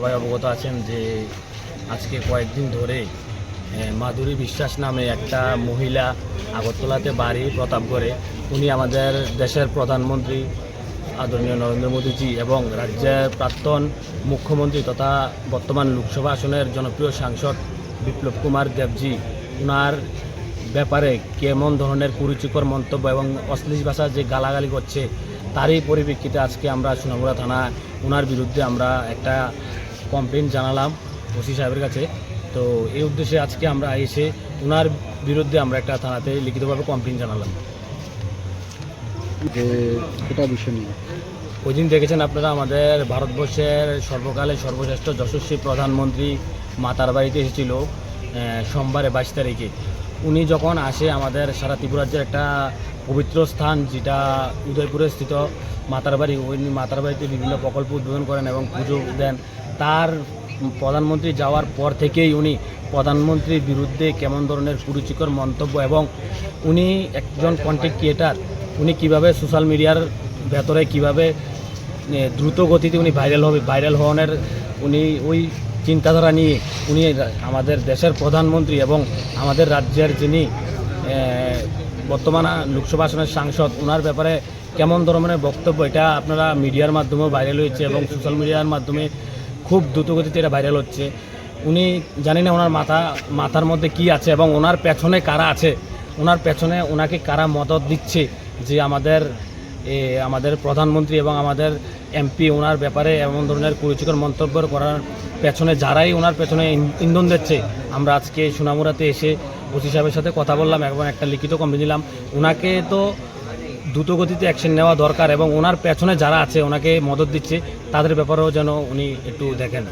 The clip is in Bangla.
সবাই অবগত আছেন যে আজকে কয়েকদিন ধরে মাধুরী বিশ্বাস নামে একটা মহিলা আগরতলাতে বাড়ি প্রতাপগড়ে উনি আমাদের দেশের প্রধানমন্ত্রী আদরণীয় নরেন্দ্র মোদীজি এবং রাজ্যের প্রাক্তন মুখ্যমন্ত্রী তথা বর্তমান লোকসভা আসনের জনপ্রিয় সাংসদ বিপ্লব কুমার দেবজি, উনার ব্যাপারে কেমন ধরনের কুরুচিকর মন্তব্য এবং অশ্লীল ভাষা যে গালাগালি করছে, তারই পরিপ্রেক্ষিতে আজকে আমরা সোনামুড়া থানা ওনার বিরুদ্ধে আমরা একটা কমপ্লেন জানালাম ওসি সাহেবের কাছে। তো এই উদ্দেশ্যে আজকে আমরা এসে ওনার বিরুদ্ধে আমরা একটা থানাতে লিখিতভাবে কমপ্লেন জানালাম। যে এটা বিষয় নিয়ে। ওই দিন দেখেছেন আপনারা আমাদের ভারতবর্ষের সর্বকালের সর্বশ্রেষ্ঠ যশস্বী প্রধানমন্ত্রী মাতার বাড়িতে এসেছিল সোমবারে বাইশ তারিখে। উনি যখন আসে আমাদের সারা ত্রিপুরাজ্যের একটা পবিত্র স্থান যেটা উদয়পুরে স্থিত মাতার বাড়ি ওই মাতার বাড়িতে বিভিন্ন প্রকল্প উদ্বোধন করেন এবং পুজো দেন। তার প্রধানমন্ত্রী যাওয়ার পর থেকেই উনি প্রধানমন্ত্রীর বিরুদ্ধে কেমন ধরনের কুরুচিকর মন্তব্য এবং উনি একজন কন্টেন্ট ক্রিয়েটার উনি কীভাবে সোশ্যাল মিডিয়ার ভেতরে কীভাবে দ্রুত গতিতে উনি ভাইরাল হবে ভাইরাল হওয়ার উনি ওই চিন্তাধারা নিয়ে উনি আমাদের দেশের প্রধানমন্ত্রী এবং আমাদের রাজ্যের যিনি বর্তমান লোকসভা আসনের সাংসদ ওনার ব্যাপারে কেমন ধরনের বক্তব্য, এটা আপনারা মিডিয়ার মাধ্যমেও ভাইরাল হয়েছে এবং সোশ্যাল মিডিয়ার মাধ্যমে খুব দ্রুতগতিতে এটা ভাইরাল হচ্ছে। উনি জানি না ওনার মাথা, মাথার মধ্যে কি আছে এবং ওনার পেছনে কারা আছে। ওনার পেছনে ওনাকে কারা মদত দিচ্ছে যে আমাদের আমাদের প্রধানমন্ত্রী এবং আমাদের এমপি ওনার ব্যাপারে এমন ধরনের কুরুচিকর মন্তব্য করার পেছনে যারাই ওনার পেছনে ইন- ইন্ধন দিচ্ছে, আমরা আজকে সুনামুরাতে এসে ওসি সাহেবের সাথে কথা বললাম এবং একটা লিখিত কমপ্লেন দিলাম। ওনাকে তো দ্রুতগতিতে অ্যাকশন নেওয়া দরকার এবং ওনার পেছনে যারা আছে, ওনাকে মদত দিচ্ছে, তাদের ব্যাপারেও যেন উনি একটু দেখেন।